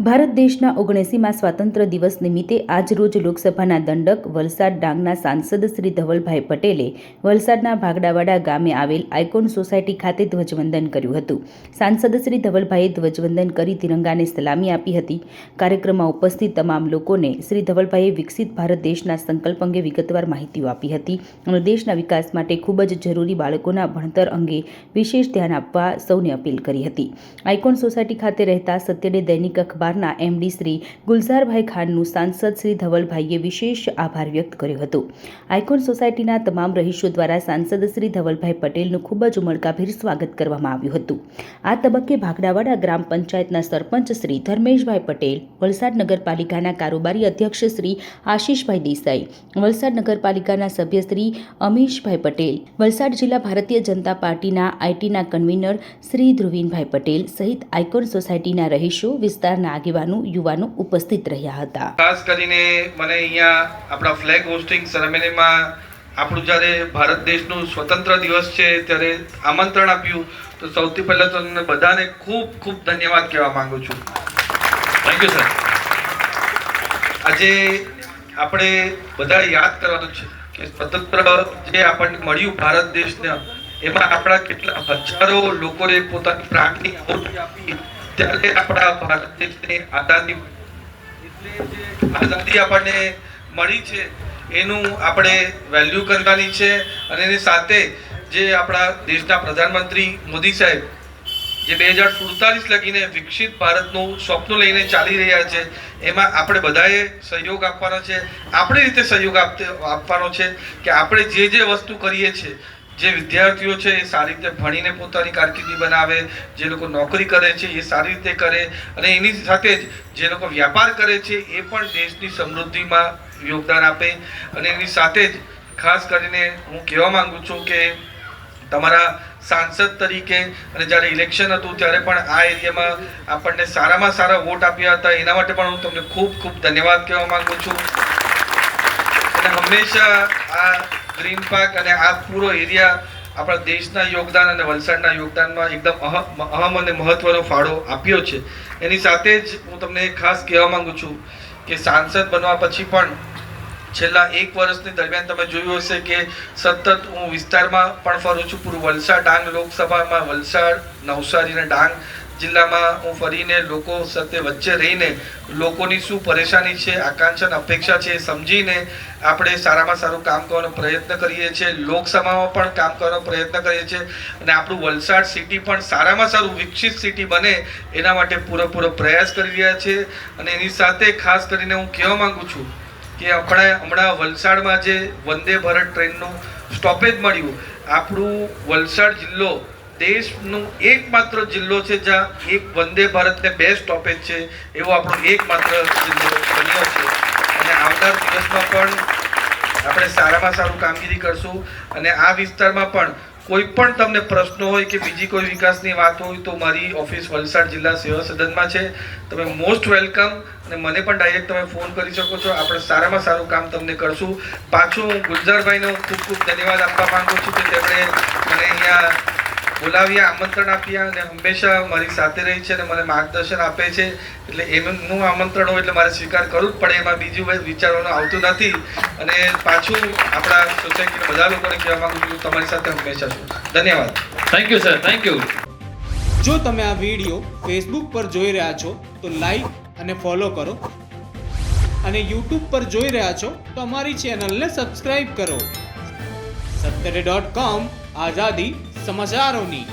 ભારત દેશના ઓગણસીમાં સ્વાતંત્ર્ય દિવસ નિમિત્તે આજરોજ લોકસભાના દંડક વલસાડ ડાંગના સાંસદ શ્રી ધવલભાઈ પટેલે વલસાડના ભાગડાવાડા ગામે આવેલ આઇકોન સોસાયટી ખાતે ધ્વજવંદન કર્યું હતું. સાંસદ શ્રી ધવલભાઈએ ધ્વજવંદન કરી તિરંગાને સલામી આપી હતી. કાર્યક્રમમાં ઉપસ્થિત તમામ લોકોને શ્રી ધવલભાઈએ વિકસિત ભારત દેશના સંકલ્પ અંગે વિગતવાર માહિતીઓ આપી હતી અને દેશના વિકાસ માટે ખૂબ જ જરૂરી બાળકોના ભણતર અંગે વિશેષ ધ્યાન આપવા સૌને અપીલ કરી હતી. આઇકોન સોસાયટી ખાતે રહેતા સત્યડે દૈનિક અખબારના એમડી શ્રી ગુલઝારભાઈ ખાનનું સાંસદ શ્રી ધવલભાઈએ વિશેષ આભાર વ્યક્ત કર્યો હતો. આઇકોન સોસાયટીના તમામ રહીશો દ્વારા સાંસદ શ્રી ધવલભાઈ પટેલનું ખૂબ જ ઉમળકાભેર સ્વાગત કરવામાં આવ્યું હતું. આ તબક્કે ભાગડાવાડા ગ્રામ પંચાયતના સરપંચ શ્રી ધર્મેશભાઈ પટેલ, વલસાડ નગરપાલિકાના કારોબારી અધ્યક્ષ શ્રી આશીષભાઈ દેસાઈ, વલસાડ નગરપાલિકાના સભ્ય શ્રી અમીશભાઈ પટેલ, વલસાડ જિલ્લા ભારતીય જનતા પાર્ટીના આઈટીના કન્વીનર શ્રી ધ્રુવીનભાઈ પટેલ સહિત આઇકોન સોસાયટીના રહીશો વિસ્તારના આગેવાનો, યુવાનો ઉપસ્થિત રહ્યા હતા. ખાસ કરીને મને અહીંયા આપણા ફ્લેગ હોસ્ટિંગ સેરેમનીમાં આપણું જ્યારે ભારત દેશનું સ્વતંત્ર દિવસ છે ત્યારે આમંત્રણ આપ્યું, તો સૌથી પહેલાં તો તમને બધાને ખૂબ ખૂબ ધન્યવાદ કહેવા માંગુ છું. થેન્ક યુ સર આજે આપણે બધા યાદ કરવાનું છે કે સ્વતંત્ર જે આપણને મળ્યું ભારત દેશને, એમાં આપણા કેટલા હજારો લોકોએ પોતાની પ્રાણની આહુતિ આપી. આપણા ભારત દેશને આઝાદી આપણને મળી છે, એનું આપણે વેલ્યુ કરવાની છે અને એની સાથે જે આપણા દેશના પ્રધાનમંત્રી મોદી સાહેબ, જે બે હજાર સુડતાલીસ લગીને વિકસિત ભારતનું સ્વપ્ન લઈને ચાલી રહ્યા છે, એમાં આપણે બધાએ સહયોગ આપવાનો છે. આપણી રીતે સહયોગ આપવાનો છે કે આપણે જે જે વસ્તુ કરીએ છીએ જે વિદ્યાર્થીઓ છે એ સારી રીતે ભણીને પોતાની કારકિર્દી બનાવે, જે લોકો નોકરી કરે છે એ સારી રીતે કરે અને એની સાથે જ જે લોકો વ્યાપાર કરે છે એ પણ દેશની સમૃદ્ધિમાં યોગદાન આપે અને એની સાથે જ ખાસ કરીને હું કહેવા માંગુ છું કે તમારા સાંસદ તરીકે અને જ્યારે ઇલેક્શન હતું ત્યારે પણ આ એરિયામાં આપણને સારામાં સારા વોટ આપ્યા હતા. એના માટે પણ હું તમને ખૂબ ખૂબ ધન્યવાદ કહેવા માંગુ છું. અને હંમેશા આ ગ્રીન પાર્ક અને આ પૂરો એરિયા આપણા દેશના યોગદાન અને વલસાડના યોગદાનમાં એકદમ અહમ અહમ અને મહત્વનો ફાળો આપ્યો છે. એની સાથે જ હું તમને ખાસ કહેવા માંગુ છું કે સાંસદ બનવા પછી પણ છેલ્લા એક વર્ષની દરમિયાન તમે જોયું હશે કે સતત હું વિસ્તારમાં પણ ફરું છું. પૂરું વલસાડ ડાંગ લોકસભામાં વલસાડ, નવસારી અને ડાંગ જિલ્લામાં હું ફરીને લોકો સાથે વચ્ચે રહીને લોકોની શું પરેશાની છે, આકાંક્ષા અપેક્ષા છે સમજીને આપણે સારામાં સારું કામ કરવાનો પ્રયત્ન કરીએ છીએ. લોકસભામાં પણ કામ કરવાનો પ્રયત્ન કરીએ છીએ અને આપણું વલસાડ સિટી પણ સારામાં સારું વિકસિત સિટી બને એના માટે પૂરેપૂરો પ્રયાસ કરી રહ્યા છે. અને એની સાથે ખાસ કરીને હું કહેવા માગું છું કે આપણે હમણાં વલસાડમાં જે વંદે ભારત ટ્રેનનું સ્ટોપેજ મળ્યું, આપણું વલસાડ જિલ્લો દેશનું એકમાત્ર જિલ્લો છે જ્યાં એક વંદે ભારતને બે સ્ટોપેજ છે, એવો આપણો એકમાત્ર જિલ્લો બન્યો છે. અને આવનાર દિવસમાં પણ આપણે સારામાં સારું કામગીરી કરશું. અને આ વિસ્તારમાં પણ કોઈ પણ તમને પ્રશ્નો હોય કે બીજી કોઈ વિકાસની વાત હોય તો મારી ઓફિસ વલસાડ જિલ્લા સેવા સદનમાં છે. તમે મોસ્ટ વેલકમ અને મને પણ ડાયરેક્ટ તમે ફોન કરી શકો છો. આપણે સારામાં સારું કામ તમને કરશું. પાછું હું ગુલજારભાઈનો ખૂબ ખૂબ ધન્યવાદ આપવા માગું છું કે તેમણે મને અહીંયા બોલાવ્યા આમંત્રણ આપ્યા અને હંમેશા મારી સાથે રહી છે અને મને માર્ગદર્શન આપે છે. એટલે એમનું આમંત્રણ હોય એટલે મારે સ્વીકાર કરવું જ પડે એમાં બીજું વિચારવાનું આવતું નથી. અને પાછું આપણા સોસાયટીના બધા લોકોને કહેવા માંગુ છું તમારી સાથે હંમેશા છું. ધન્યવાદ. Thank you sir thank you જો તમે આ વીડિયો ફેસબુક પર જોઈ રહ્યા છો તો લાઈક અને ફોલો કરો. અને યુટ્યુબ પર જોઈ રહ્યા છો તો અમારી ચેનલને સબસ્ક્રાઈબ કરો. સત્તરે ડોટ કોમ આઝાદી समझदार होनी